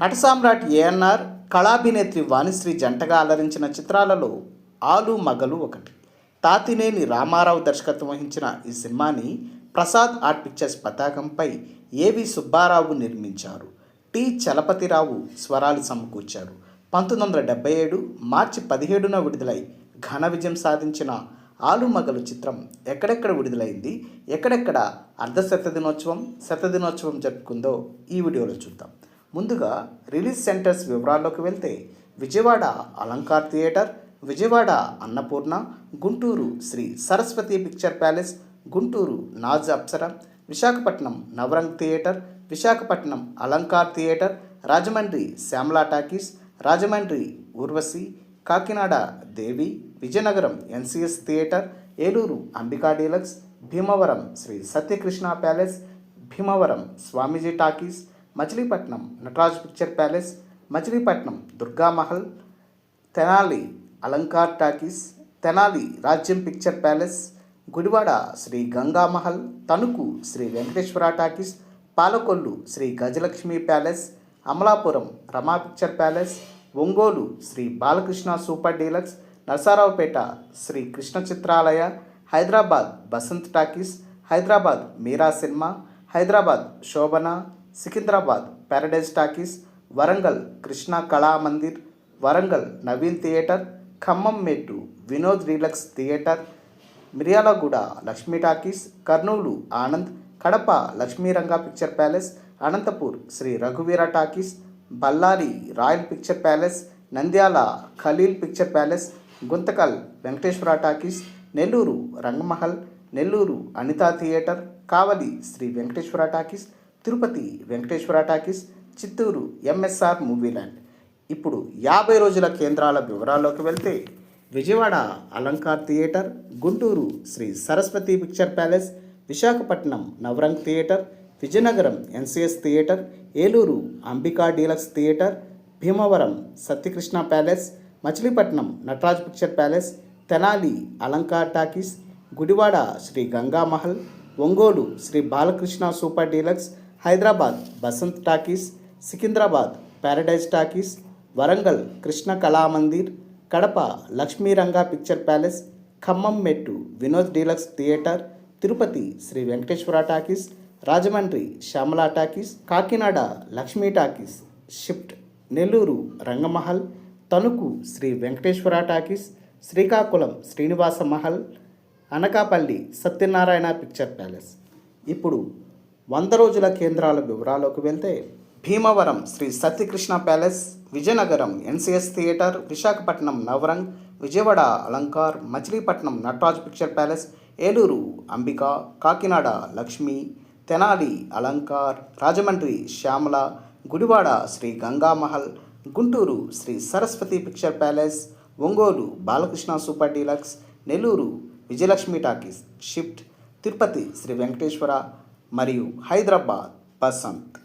నట సామ్రాట్ ఏఎన్ఆర్ కళాభినేత్రి వాణిశ్రీ జంటగా అలరించిన చిత్రాలలో ఆలు మగలు ఒకటి. తాతినేని రామారావు దర్శకత్వం వహించిన ఈ సినిమాని ప్రసాద్ ఆర్ట్ పిక్చర్స్ పతాకంపై ఏవి సుబ్బారావు నిర్మించారు? టి. చలపతిరావు స్వరాలు సమకూర్చారు. పంతొమ్మిది వందల డెబ్బై ఏడు మార్చి పదిహేడున విడుదలై ఘన విజయం సాధించిన ఆలు మగలు చిత్రం ఎక్కడెక్కడ విడుదలైంది? ఎక్కడెక్కడ అర్ధ శతదినోత్సవం శతదినోత్సవం జరుపుకుందో ఈ వీడియోలో చూద్దాం. ముందుగా రిలీజ్ సెంటర్స్ వివరాల్లోకి వెళ్తే Vijayawada Alankar theatre Vijayawada Annapurna Guntur Sri Saraswathi picture palace Guntur Naaz Apsara Visakhapatnam Navrang theatre Visakhapatnam Alankar theatre Rajahmundry Shyamala talkies Rajahmundry Urvashi Kakinada Devi Vizianagaram NCS theatre Eluru Ambika deluxe Bhimavaram Sri Satyakrishna palace Bhimavaram Swamiji talkies Machilipatnam Nataraj picture palace Machilipatnam Durgamahal Tenali Alankar talkies Tenali Rajyam picture palace Gudivada Sri Gangamahal Tanuku Sri Venkateswara talkies Palakollu Sri Gajalakshmi palace Amalapuram Rama picture palace Ongole Sri Balakrishna super deluxe Narasaraopet Sri Krishna Chitralaya Hyderabad Basanth talkies Hyderabad Meera cinema Hyderabad Shobhana Secunderabad paradise talkies Warangal Krishna Kala Mandir Warangal Naveen theatre Khammam Mettu Vinod relax theatre Miryalaguda Lakshmi talkies Kurnool Anand Kadapa Lakshmiranga picture palace Anantapur Sri రఘువీర talkies Bellary royal picture palace Nandyal Khaleel picture palace Guntakal Venkateswara talkies Nellore Rangamahal Nellore Anitha theatre Kavali Sri Venkateswara talkies Tirupati Venkateswara talkies Chittoor MSR movie land. ఇప్పుడు యాభై రోజుల కేంద్రాల వివరాల్లోకి వెళ్తే Vijayawada Alankar theatre Guntur Sri Saraswathi picture palace Visakhapatnam Navrang theatre Vizianagaram NCS theatre Eluru Ambika deluxe theatre Bhimavaram Satyakrishna palace Machilipatnam Nataraj picture palace Tenali Alankar talkies Gudivada Sri Gangamahal Ongole Sri Balakrishna super deluxe Hyderabad Basanth talkies Secunderabad paradise talkies Warangal Krishna Kalamandir Kadapa Lakshmiranga picture palace Khammam Mettu Vinod deluxe theatre Tirupati Sri Venkateswara talkies Rajahmundry Shyamala talkies Kakinada Lakshmi talkies shift Nellore Rangamahal Tanuku Sri Venkateswara talkies Srikakulam Srinivasa Mahal Anakapalli Satyanarayana picture palace. ఇప్పుడు వంద రోజుల కేంద్రాల వివరాల్లోకి వెళ్తే Bhimavaram Sri Satyakrishna palace Vizianagaram NCS theatre Visakhapatnam Navrang Vijayawada Alankar Machilipatnam Nataraj picture palace Eluru Ambika Kakinada Lakshmi Tenali Alankar Rajahmundry Shyamala Gudivada Sri Gangamahal Guntur Sri Saraswathi picture palace Ongole Balakrishna super deluxe Nellore Vijayalakshmi talkies shift Tirupati Sri Venkateswara మరియు హైదరాబాద్ బసంత్.